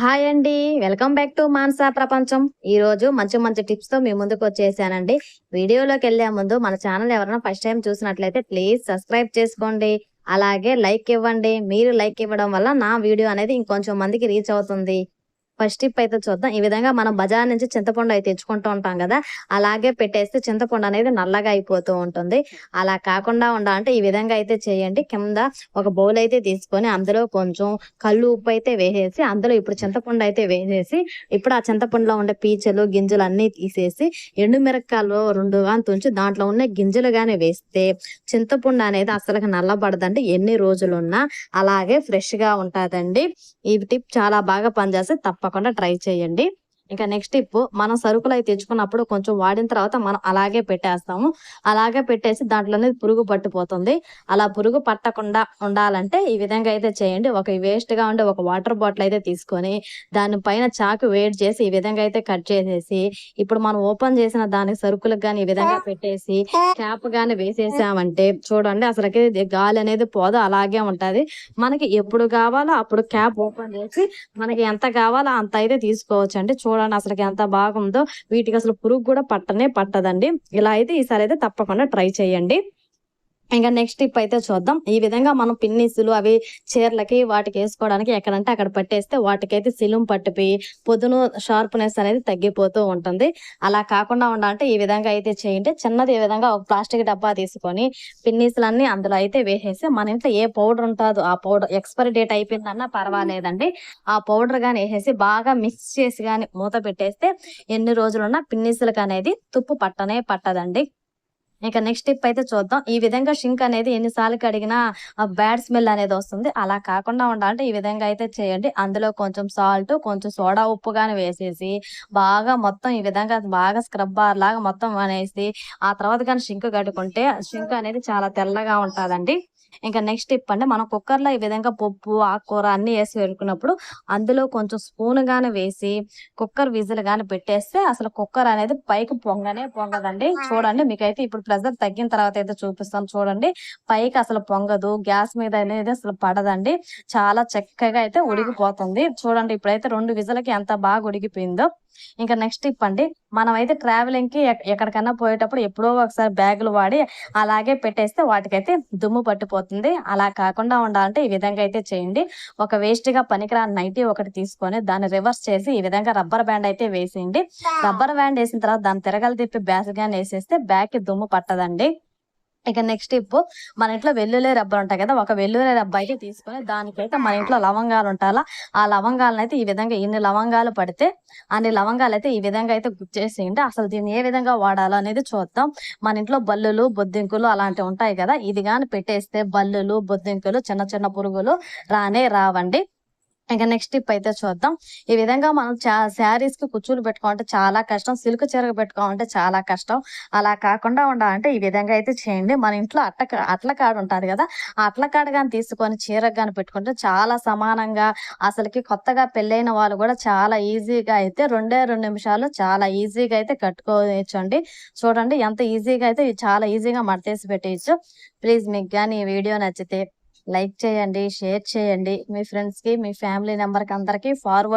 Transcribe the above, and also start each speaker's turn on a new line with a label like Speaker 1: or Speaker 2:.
Speaker 1: Hi అండి. Welcome back to Mansa ప్రపంచం. ఈ రోజు మంచి మంచి టిప్స్తో మీ ముందుకు వచ్చేసానండి. వీడియోలోకి వెళ్ళే ముందు మన ఛానల్ ఎవరైనా ఫస్ట్ టైం చూసినట్లయితే ప్లీజ్ సబ్స్క్రైబ్ చేసుకోండి. అలాగే లైక్ ఇవ్వండి. మీరు లైక్ ఇవ్వడం వల్ల నా వీడియో అనేది ఇంకొంచెం మందికి రీచ్ అవుతుంది. ఫస్ట్ టిప్ అయితే చూద్దాం. ఈ విధంగా మనం బజార్ నుంచి చింతపండు అయితే తెచ్చుకుంటూ ఉంటాం కదా అలాగే పెట్టేస్తే చింతపండు అనేది నల్లగా అయిపోతూ ఉంటుంది. అలా కాకుండా ఉండాలంటే ఈ విధంగా అయితే చేయండి. కింద ఒక బౌల్ అయితే తీసుకొని అందులో కొంచెం కళ్ళు ఉప్పు అయితే వేసేసి అందులో ఇప్పుడు చింతపండు అయితే వేసేసి ఇప్పుడు ఆ చింతపండులో ఉండే పీచలు గింజలు అన్ని తీసేసి ఎండు మిరపకాయలు రెండు కానీ తుంచి దాంట్లో ఉన్న గింజలు కానీ వేస్తే చింతపండు అనేది అసలు నల్లబడదండి. ఎన్ని రోజులున్నా అలాగే ఫ్రెష్గా ఉంటుందండి. ఈ టిప్ చాలా బాగా పనిచేస్తే తప్పకుండా ట్రై చేయండి. ఇంకా నెక్స్ట్ టిప్ మనం సరుకులు అయితే తెచ్చుకున్నప్పుడు కొంచెం వాడిన తర్వాత మనం అలాగే పెట్టేస్తాము. అలాగే పెట్టేసి దాంట్లోనే పురుగు పట్టిపోతుంది. అలా పురుగు పట్టకుండా ఉండాలంటే ఈ విధంగా అయితే చేయండి. ఒక వేస్ట్గా ఉండే ఒక వాటర్ బాటిల్ అయితే తీసుకొని దాని పైన చాకు వేడి చేసి ఈ విధంగా అయితే కట్ చేసేసి ఇప్పుడు మనం ఓపెన్ చేసిన దానికి సరుకులకు కానీ ఈ విధంగా పెట్టేసి క్యాప్ గాని వేసేసామంటే చూడండి అసలుకి గాలి అనేది పోదు అలాగే ఉంటది. మనకి ఎప్పుడు కావాలో అప్పుడు క్యాప్ ఓపెన్ చేసి మనకి ఎంత కావాలో అంత అయితే తీసుకోవచ్చు అండి చూడండి అసలుకి ఎంత బాగుందో. వీటికి అసలు పురుగు కూడా పట్టనే పట్టదండి. ఇలా అయితే ఈసారి అయితే తప్పకుండా ట్రై చేయండి. ఇంకా నెక్స్ట్ టిప్ అయితే చూద్దాం. ఈ విధంగా మనం పిన్నీసులు అవి చీరలకి వాటికి వేసుకోవడానికి ఎక్కడంటే అక్కడ పట్టేస్తే వాటికైతే సిలుం పట్టిపోయి పొద్దున షార్ప్నెస్ అనేది తగ్గిపోతూ ఉంటుంది. అలా కాకుండా ఉండాలంటే ఈ విధంగా అయితే చేయండి. చిన్నది ఈ విధంగా ఒక ప్లాస్టిక్ డబ్బా తీసుకొని పిన్నీసులన్నీ అందులో అయితే వేసేసి మన ఇంట్లో ఏ పౌడర్ ఉంటుందో ఆ పౌడర్ ఎక్స్పైరీ డేట్ అయిపోయిందన్నా పర్వాలేదండి. ఆ పౌడర్ కానీ వేసేసి బాగా మిక్స్ చేసి కానీ మూత పెట్టేస్తే ఎన్ని రోజులున్నా పిన్నీసులకు అనేది తుప్పు పట్టనే పట్టదండి. ఇక నెక్స్ట్ టిప్ అయితే చూద్దాం. ఈ విధంగా షింక్ అనేది ఎన్నిసార్లు కడిగినా బ్యాడ్ స్మెల్ అనేది వస్తుంది. అలా కాకుండా ఉండాలంటే ఈ విధంగా అయితే చేయండి. అందులో కొంచెం సాల్ట్ కొంచెం సోడా ఉప్పు కానీ వేసేసి బాగా మొత్తం ఈ విధంగా బాగా స్క్రబ్బర్ లాగా మొత్తం అనేసి ఆ తర్వాత కానీ షింక్ కట్టుకుంటే షింక్ అనేది చాలా తెల్లగా ఉంటుందండి. ఇంకా నెక్స్ట్ టిప్ అంటే మనం కుక్కర్లో ఈ విధంగా పప్పు ఆకుకూర అన్ని వేసి పెట్టుకున్నప్పుడు అందులో కొంచెం స్పూన్ గాని వేసి కుక్కర్ విజిల్ గాని పెట్టేస్తే అసలు కుక్కర్ అనేది పైకి పొంగనే పొంగదండి. చూడండి మీకైతే ఇప్పుడు ప్రెజర్ తగ్గిన తర్వాత అయితే చూపిస్తాను చూడండి పైకి అసలు పొంగదు గ్యాస్ మీద అనేది అసలు పడదండి. చాలా చక్కగా అయితే ఉడికిపోతుంది. చూడండి ఇప్పుడైతే రెండు విజులకి ఎంత బాగా ఉడికిపోయిందో. ఇంకా నెక్స్ట్ టిప్ అండి. మనం అయితే ట్రావెలింగ్కి ఎక్- ఎక్కడికైనా పోయేటప్పుడు ఎప్పుడో ఒకసారి బ్యాగులు వాడి అలాగే పెట్టేస్తే వాటికైతే దుమ్ము పట్టిపోతుంది. అలా కాకుండా ఉండాలంటే ఈ విధంగా అయితే చేయండి. ఒక వేస్ట్గా పనికిరాని నైటీ ఒకటి తీసుకొని దాన్ని రివర్స్ చేసి ఈ విధంగా రబ్బర్ బ్యాండ్ అయితే వేసేయండి. రబ్బర్ బ్యాండ్ వేసిన తర్వాత దాన్ని తిరగలు తిప్పి బ్యాస్ గాని వేసేస్తే బ్యాగ్కి దుమ్ము పట్టదండి. ఇక నెక్స్ట్ టిప్ మన ఇంట్లో వెల్లుల్లి రబ్బర్ ఉంటాయి కదా ఒక వెల్లుల్లి రబ్బ అయితే తీసుకొని దానికైతే మన ఇంట్లో లవంగాలు ఉంటాలా ఆ లవంగాలను అయితే ఈ విధంగా ఇన్ని లవంగాలు పడితే అన్ని లవంగాలు అయితే ఈ విధంగా అయితే గుర్తు గుచ్చేసేయండి అసలు దీన్ని ఏ విధంగా వాడాలో అనేది చూద్దాం. మన ఇంట్లో బల్లులు బొద్దింకులు అలాంటివి ఉంటాయి కదా ఇది కానీ పెట్టేస్తే బల్లులు బొద్దింకులు చిన్న చిన్న పురుగులు రానే రావండి. ఇంకా నెక్స్ట్ టిప్ అయితే చూద్దాం. ఈ విధంగా మనం శారీస్కి కుచ్చులు పెట్టుకోవాలంటే చాలా కష్టం. సిల్క్ చీర పెట్టుకోవాలంటే చాలా కష్టం. అలా కాకుండా ఉండాలంటే ఈ విధంగా అయితే చేయండి. మన ఇంట్లో అట్ట అట్ల కాడ ఉంటుంది కదా. ఆ అట్ల కాడ కానీ తీసుకొని చీరకు కానీ పెట్టుకుంటే చాలా సమానంగా అసలుకి కొత్తగా పెళ్ళైన వాళ్ళు కూడా చాలా ఈజీగా అయితే రెండే రెండు నిమిషాలు చాలా ఈజీగా అయితే కట్టుకోవచ్చు అండి చూడండి ఎంత ఈజీగా అయితే చాలా ఈజీగా మడతేసి పెట్టేయచ్చు. ప్లీజ్ మీకు కానీ ఈ వీడియో నచ్చితే లైక్ చేయండి షేర్ చేయండి. మీ ఫ్రెండ్స్కి మీ ఫ్యామిలీ మెంబర్కి కి అందరికి ఫార్వర్డ్